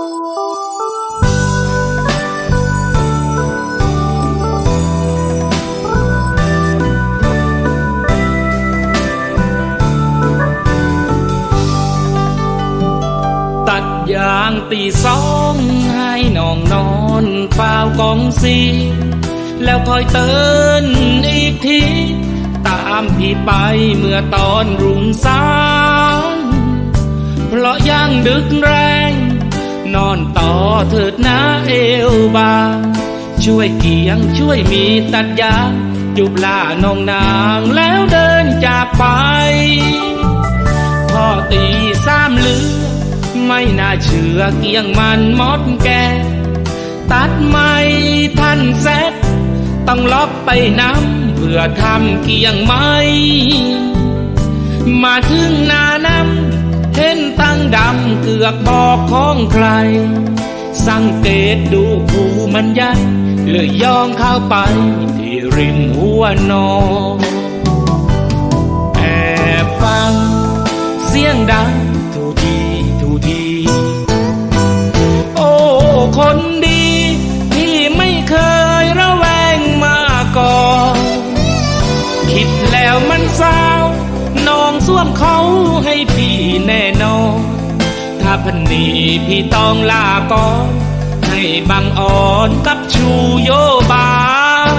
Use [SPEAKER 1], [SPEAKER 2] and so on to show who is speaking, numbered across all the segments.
[SPEAKER 1] ตัดยางตีสองให้น้องนอนเฝ้ากองสีแล้วคอยเตือนอีกทีตามพี่ไปเมื่อตอนรุ่งสางเพราะยังดึกแร นอนต่อเถิดนะเอวบา ช่วยเกียงช่วยมีตัดยา จุบลาน้องนางแล้วเดินจากไป พ่อตีสามเลือ ไม่น่าเชื่อเกียงมันมดแก ตัดไม่ทันเซ็ตต้องล็อกไปน้ำเพื่อทำเกียงไม้มาถึงนา ดำเกือกบอกของใคร สังเกตดูผูมันใหญ่เลยย่องเข้าไป ที่ริมหัวนอนแอบฟัง เสียงดังทูทีทูที โอ้ คนดีที่ไม่เคยระแวงมาก่อนคิดแล้วมันเศร้าน้องสวมเขาให้พี่แน่นอนาพันนีพี่ต้องลาก่อนให้บังอ่อนกับชูโยบาย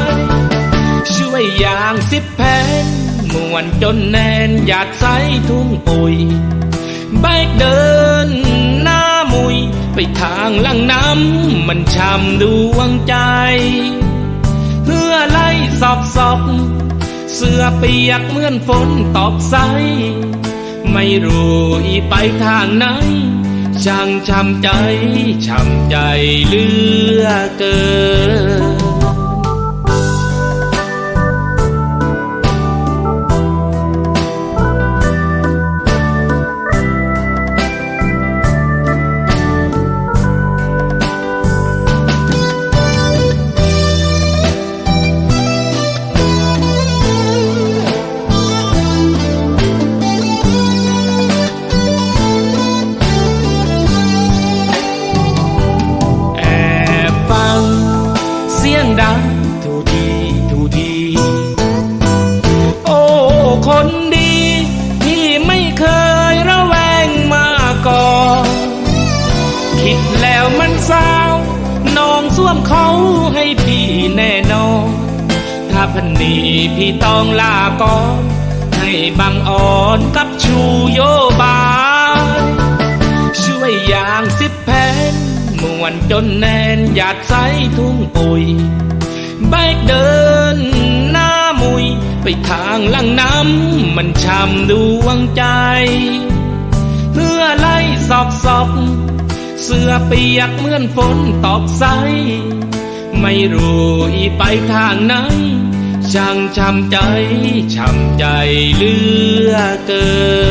[SPEAKER 1] ช่วยอย่างสิบแผ่นมวนจนแน่นหยาดใสทุ่งปุยใบกเดินหน้ามุย ไปทางลังน้ำมันช้ำดวงใจ เพื่อไล่สอบสอบเสื้อเปียกเหมือนฝนตอบใส ไม่รู้อีไปทางไหน ช่างช้ำใจ ช้ำใจเลือเกิน ดังทูทีทูทีโอ้คนดีที่ไม่เคยระแวงมาก่อนคิดแล้วมันเศร้าน้องสวมเขาให้พี่แน่นอนถ้าพันนีพี่ต้องลาก่อนให้บังอ่อนกับชูโยบายช่วยอย่างสิบแผ่นมวนจนแน่นหยาดใสทุ่งปุ๋ย ใบกเดินหน้ามุย ไปทางลังน้ำมันช้ำดวงใจ เพื่อไล่สอบสอบเสื้อเปียกเหมือนฝนตอบใส ไม่รู้อีไปทางไหนช่างช้ำใจ ช้ำใจเลือเกิน